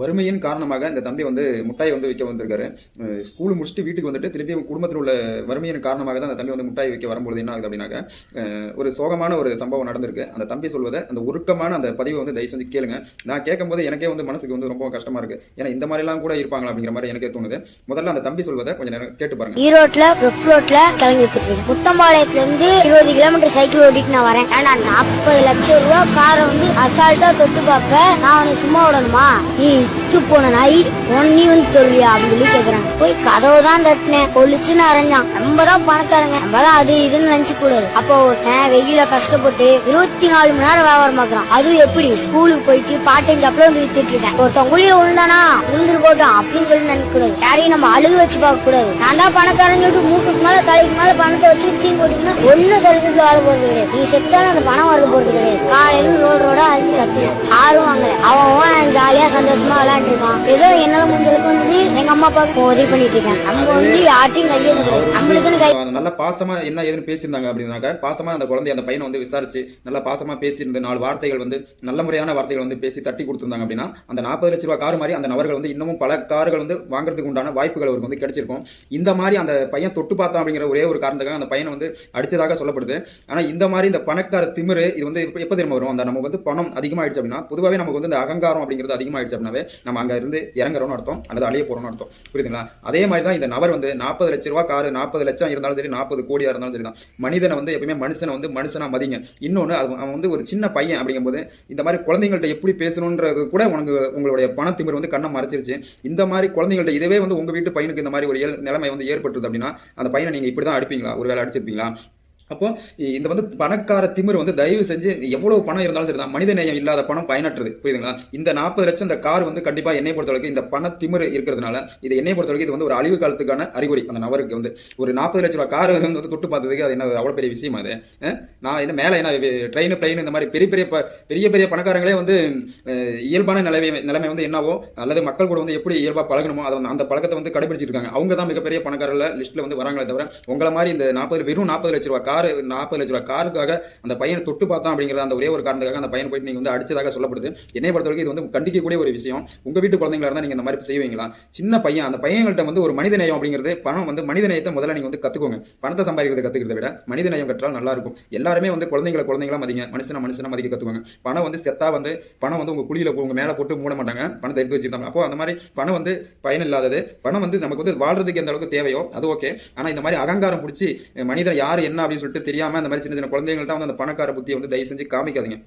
வறுமையின் காரணமாக இந்த தம்பி வந்து முட்டாய் வந்து விற்க வந்திருக்காரு. ஸ்கூல் முடிச்சுட்டு வீட்டுக்கு வந்துட்டு திருப்பி குடும்பத்தில் உள்ள வறுமையின் காரணமாக தான் அந்த தம்பி வந்து முட்டாய் விற்க வரும்போது என்ன ஆகுது அப்படின்னாக்க ஒரு சோகமான ஒரு சம்பவம் நடந்திருக்கு. அந்த தம்பி சொல்வதை அந்த உருக்கமான அந்த பதிவை வந்து தயவு செஞ்சு கேளுங்க. நான் கேட்கும்போது எனக்கே வந்து மனசுக்கு வந்து ரொம்ப கஷ்டமா இருக்கு. ஏன்னா இந்த மாதிரிலாம் கூட இருப்பாங்களா அப்படிங்கிற மாதிரி எனக்கே தோணுது. முதல்ல அந்த தம்பி சொல்வதை கொஞ்சம் நேரம் கேட்டு பாருங்க. ஈரோட்ல ரோட்ல கிளம்பி முத்தம்பாளையத்துல இருந்து இருபது கிலோமீட்டர் சைக்கிள் ஓட்டிட்டு நான் வரேன். ஆனா நாற்பது லட்சம் ரூபா காரை வந்து அசால்ட்டா தொட்டு பார்ப்ப நான் சும்மா விடணுமா? நீ இத்து போன நாய் உன் வந்து தொல்வியா அப்படின்னு சொல்லி கேக்குறாங்க போய் கதவு தான் தட்டினேன் கொலிச்சுன்னு அரைஞ்சான் நம்ம தான் பணக்காரங்க நம்ம தான் அது இதுன்னு நினைச்சு கூடாது அப்போ ஒருத்தன் வெயில கஷ்டப்பட்டு இருபத்தி நாலு மணி நேரம் வியாபாரம் பாக்குறான் அதுவும் எப்படி ஸ்கூலுக்கு போயிட்டு பார்ட் டைம் ஜாப்ல வந்து வித்துட்டு இருக்கேன் ஒருத்தன் குழிய விழுந்தானா விழுந்துட்டு போட்டோம் அப்படின்னு சொல்லி நினைக்க கூடாது யாரையும் நம்ம அழுக வச்சு பார்க்க கூடாது நான் தான் பணக்காரன் சொல்லிட்டு மூட்டுக்கு மேல தலைக்கு மேல பணத்தை வச்சு சீன் போட்டீங்கன்னா ஒன்னும் சரித்திரத்துல வர போறது கிடையாது நீ செத்தாலும் அந்த பணம் வர போறது கிடையாது காலையில ரோடு ரோடா அழிஞ்சு கத்து யாரும் வாங்கல அவன் அவன் ஜாலியா சந்தோஷமா விளையாண்டு இருக்கான் ஏதோ என்னால முடிஞ்சதுக்கு வந்து எங்க அம்மா அப்பாவுக்கு உதவி பண்ணிட்டு இருக்கேன். நம்ம வந்து யார்ட்டையும் கிடையாது நம்மளுக்குன்னு கை நல்லா பாசமா என்ன ஏதுன்னு பேசியிருந்தாங்க அப்படின்னாக்க பாசமா அந்த குழந்தை அந்த பையனை வந்து விசாரிச்சு நல்லா பாசமா பேசியிருந்த நாலு வார்த்தைகள் வந்து நல்ல முறையான வார்த்தைகள் வந்து பேசி தட்டி கொடுத்திருந்தாங்க அப்படின்னா அந்த நாற்பது லட்ச ரூபாய் கார் மாதிரி அந்த நபர்கள் வந்து இன்னமும் பல கார்கள் வந்து வாங்குறதுக்கு உண்டான வாய்ப்புகள் அவருக்கு வந்து கிடைச்சிருக்கும். இந்த மாதிரி அந்த பையன் தொட்டு பார்த்தான் அப்படிங்கிற ஒரே ஒரு காரணத்துக்காக அந்த பையனை வந்து அடிச்சதாக சொல்லப்படுது. ஆனா இந்த மாதிரி இந்த பணக்கார திமிரு இது வந்து எப்ப- தெரியுமா வரும்? அந்த நமக்கு வந்து பணம் அதிகமாயிடுச்சு அப்படின்னா பொதுவாகவே நமக்கு வந்து இந்த அகங்காரம் அப்படிங்கிறது அதிகமாயிடுச்சு அப்படின்னாவே நம்ம அங்க இருந்து இறங்குறோம்னு அர்த்தம் அல்லது அழிய போகிறோம்னு அர்த்தம். புரியுதுங்களா? அதே மாதிரி தான் இந்த நபர் வந்து நாற்பது லட்ச ரூபா காரு நாற்பது லட்சம் இருந்தாலும் சரி நாற்பது கோடியா இருந்தாலும் சரி தான் மனிதனை வந்து எப்பயுமே மனுஷனை வந்து மனுஷனா மதிங்க. இன்னொன்று அது அவன் வந்து ஒரு சின்ன பையன் அப்படிங்கும்போது இந்த மாதிரி குழந்தைங்கள்ட்ட எப்படி பேசணுன்றது கூட உனக்கு உங்களுடைய பணத்திமிர் வந்து கண்ணை மறைச்சிருச்சு. இந்த மாதிரி குழந்தைங்கள்ட்ட இதுவே வந்து உங்க வீட்டு பையனுக்கு இந்த மாதிரி ஒரு நிலைமை வந்து ஏற்பட்டுருது அப்படின்னா அந்த பையனை நீங்கள் இப்படி தான் அடிப்பீங்களா? ஒரு வேளை அடிச்சிருப்பீங்களா? அப்போ இந்த வந்து பணக்கார திமிர் வந்து தயவு செஞ்சு எவ்வளவு பணம் இருந்தாலும் சரிதான். மனித நேயம் இல்லாத பணம் பயனற்றது. புரியுதுங்களா? இந்த நாற்பது லட்சம் இந்த கார் வந்து கண்டிப்பா என்னை பொறுத்தவரைக்கும் இந்த பண திமிர் இருக்கிறதுனால இது என்னை பொறுத்தவரைக்கும் இது வந்து ஒரு அழிவு காலத்துக்கான அறிகுறி. அந்த நபருக்கு வந்து ஒரு நாற்பது லட்ச ரூபாய் கார் வந்து தொட்டு பார்த்ததுக்கு அது என்ன அவ்வளோ பெரிய விஷயமா அது நான் என்ன மேலே என்ன ட்ரெயின் பிளைன் இந்த மாதிரி பெரிய பெரிய ப- பெரிய பெரிய பணக்காரங்களே வந்து இயல்பான நிலைமை நிலைமை வந்து என்னவோ அல்லது மக்கள் கூட வந்து எப்படி இயல்பா பழகணுமோ அதை அந்த பழக்கத்தை வந்து கடைபிடிச்சிருக்காங்க அவங்க தான் மிகப்பெரிய பணக்காரர்கள் லிஸ்ட்ல வந்து வராங்களே தவிர உங்களை மாதிரி இந்த நாற்பது வெறும் நாற்பது லட்ச ரூபாய் கார் நாற்பது லட்ச ரூபாய் காருக்காக அந்த பையனை தொட்டு பார்த்தான் அப்படிங்கிற அந்த ஒரே ஒரு காரணத்துக்காக அந்த பையன் போயிட்டு நீங்க வந்து அடிச்சதாக சொல்லப்படுது. என்னை பொறுத்தவரைக்கும் இது வந்து கண்டிக்கக்கூடிய ஒரு விஷயம். உங்க வீட்டு குழந்தைங்களா இருந்தா நீங்கள் இந்த மாதிரி செய்வீங்களா? சின்ன பையன் அந்த பையன்கள்ட்ட வந்து ஒரு மனித நேயம் அப்படிங்கிறது பணம் வந்து மனித நேயத்தை முதல்ல நீங்க வந்து கத்துக்கோங்க. பணத்தை சம்பாதிக்கிறத கற்றுக்கிறத விட மனித நேயம் கற்றால் நல்லா இருக்கும். எல்லாருமே வந்து குழந்தைங்களை குழந்தைங்களா மதிங்க மனுஷனை மனுஷனை மதிக்க கற்றுக்கோங்க பணம் வந்து செத்தா வந்து பணம் வந்து உங்க குழியில உங்கள் உங்க மேல போட்டு மூட மாட்டாங்க. பணத்தை எடுத்து வச்சிருந்தாங்க அப்போ அந்த மாதிரி பணம் வந்து பயன் இல்லாதது. பணம் வந்து நமக்கு வந்து வாழ்றதுக்கு எந்த அளவுக்கு தேவையோ அது ஓகே ஆனா இந்த மாதிரி அகங்காரம் பிடிச்சி மனிதன் யார் என்ன அப்படின்னு சொல்லிட்டு தெரியாம அந்த மாதிரி சின்ன சின்ன குழந்தைங்கள்ட்ட வந்து அந்த பணக்கார புத்தியை வந்து தயவு செஞ்சு காமிக்காதீங்க.